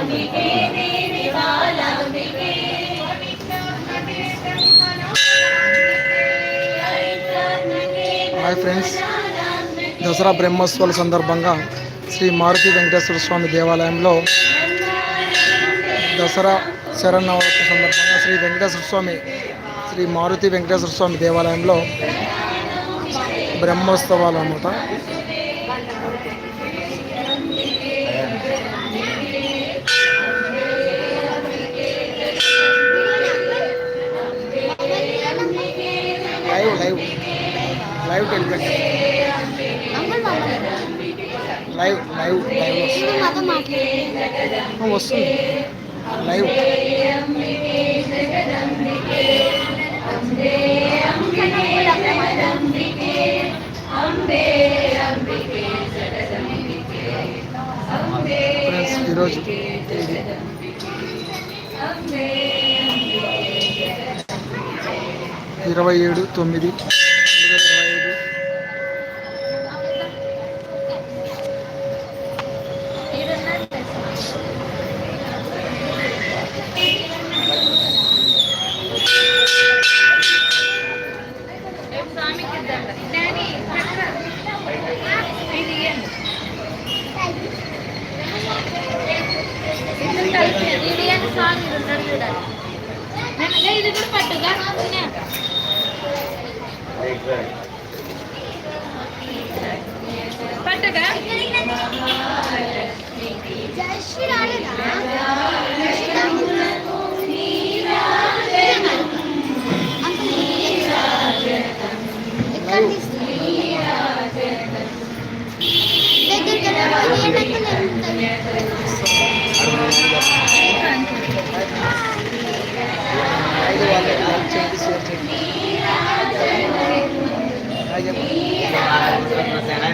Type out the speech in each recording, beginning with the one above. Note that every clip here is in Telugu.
హాయ్ ఫ్రెండ్స్ దసరా బ్రహ్మోత్సవాల సందర్భంగా శ్రీ మారుతి వెంకటేశ్వర స్వామి దేవాలయంలో దసరా శరణవరాత్రి సందర్భంగా శ్రీ వెంకటేశ్వర స్వామి శ్రీ మారుతి వెంకటేశ్వర స్వామి దేవాలయంలో బ్రహ్మోత్సవాలు అనమాట live live. Live telecast. Live live live వస్తుంది. వస్తుంది. లైవ్. ఫ్రెండ్స్ ఈరోజు ఇరవై ఏడు తొమ్మిది రెండు వేల ఇరవై ఐదు ఇది చూడాలి Ele vai pegar nada, né?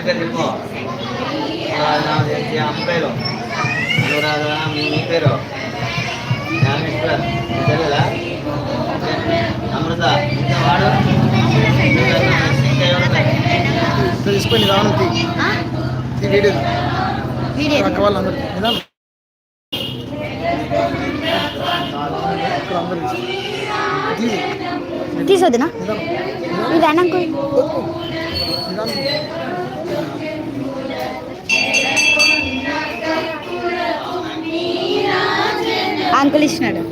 చెప్పండి. పేరు. అనురాధ మీ మీ పేరు? రామేశ్వర్. తెలియదా అమృత. ఇంకా వాడు ఇంకా ఎవరు ఇది తీసుకోండి రాను. తీ ఈ వీడియో. వీడియో అక్క వాళ్ళందరూ. తీసొద్దునా? ఇది అనంకు అంకుల్ ఇచ్చినాడు.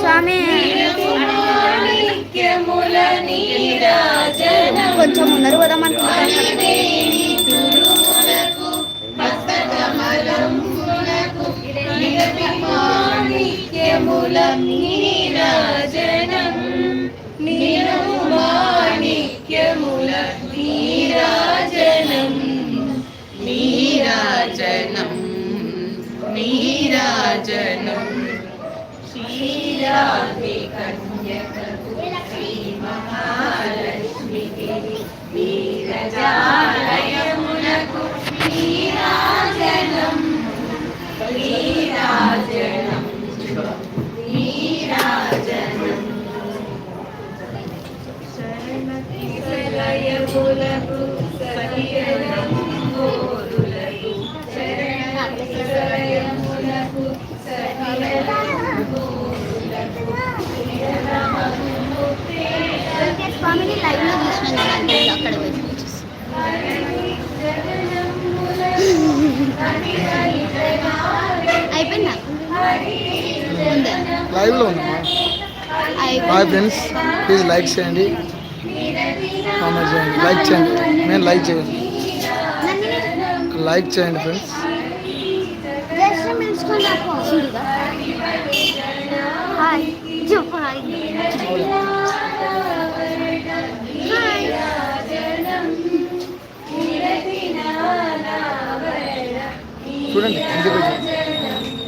స్వామి. కొంచెం ముందర పోదాం నీరాజనం. నీరాజనం. శ్రీరామి కన్యకకు శ్రీ మహాలక్ష్మికి నీరజాలయమునకు నీరాజనం. నీరాజనం. నీరాజనం. శరణతి సలయములకు స్వామిని లైవ్లో చూసిన అక్కడ పోయి అయిపోయిందా ఉందా లైవ్లో హాయ్ ఫ్రెండ్స్ ప్లీజ్ లైక్ చేయండి కామెంట్ చేయండి లైక్ చేయండి నేను లైక్ చేయండి. లైక్ చేయండి ఫ్రెండ్స్ 손잡고 신기다. 하이, 저번 아이. చూడండి కింది వచ్చా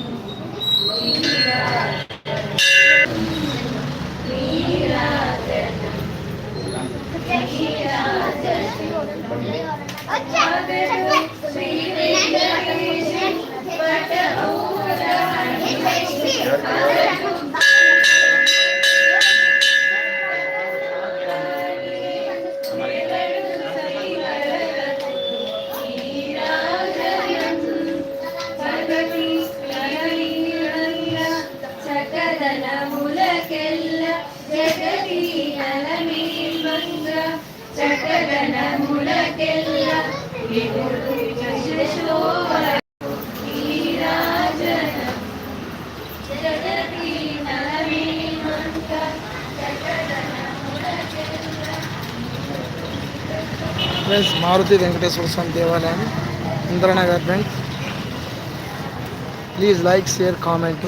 ಜಗದನ ಮೂಲಕೆಲ್ಲ ಶೋಭ ఫ్రెండ్స్ మారుతి వెంకటేశ్వర స్వామి దేవాలయం Indranagar friends please like share comment.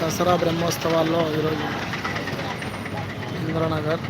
Dasara బ్రహ్మోత్సవాల్లో ఈరోజు ఇంద్రనగర్.